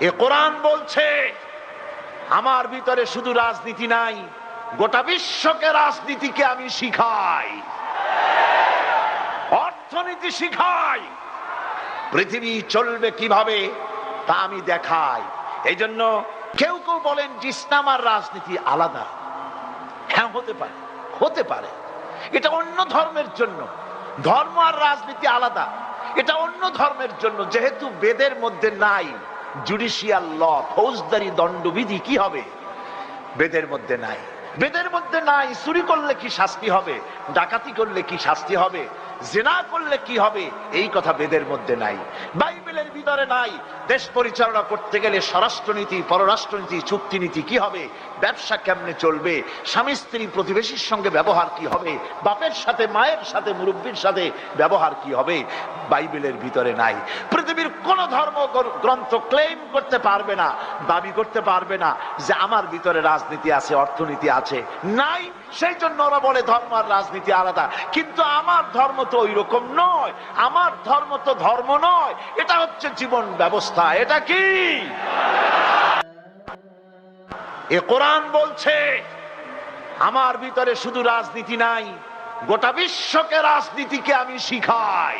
এ কোরআন বলছে, আমার ভিতরে শুধু রাজনীতি নাই, গোটা বিশ্বকে রাজনীতিকে আমি শিখাই। অর্থনীতি শিখাই। পৃথিবী চলবে কীভাবে, তা আমি দেখাই। এই জন্য কেউ কেউ বলেন ইসলাম আর রাজনীতি আলাদা। হ্যাঁ হতে পারে হতে পারে। এটা অন্য ধর্মের জন্য। ধর্ম আর রাজনীতি আলাদা। এটা অন্য ধর্মের জন্য, যেহেতু বেদের মধ্যে নাই। জুডিশিয়াল ল ফৌজদারি, দণ্ডবিধি কি হবে? বেদের মধ্যে নাই। বেদের মধ্যে নাই, চুরি করলে কি শাস্তি হবে? ডাকাতি করলে কি শাস্তি হবে? জেনা করলে কি হবে? এই কথা বেদের মধ্যে নাই। বাইবেলের ভিতরে নাই। দেশ পরিচালনা করতে গেলে স্বরাষ্ট্রনীতি, পররাষ্ট্রনীতি, চুক্তিনীতি কি হবে? ব্যবসা কেমনে চলবে? স্বামী স্ত্রী প্রতিবেশীর সঙ্গে ব্যবহার কি হবে? বাপের সাথে, মায়ের সাথে, মুরব্বীর সাথে ব্যবহার কি হবে? বাইবেলের ভিতরে নাই। পৃথিবীর কোন ধর্ম গ্রন্থ ক্লেম করতে পারবে না, দাবি করতে পারবে না যে আমার ভিতরে রাজনীতি আছে, অর্থনীতি আছে। নাই, সেই জন্য ওরা বলে ধর্ম আর রাজনীতি আলাদা। কিন্তু আমার ধর্ম তো ওই রকম নয়, আমার ধর্ম তো ধর্ম নয়। এটা হচ্ছে জীবন ব্যবস্থা। এটা কি? এ কোরআন বলছে, আমার ভিতরে শুধু রাজনীতি নাই, গোটা বিশ্বকে রাজনীতিকে আমি শিখাই।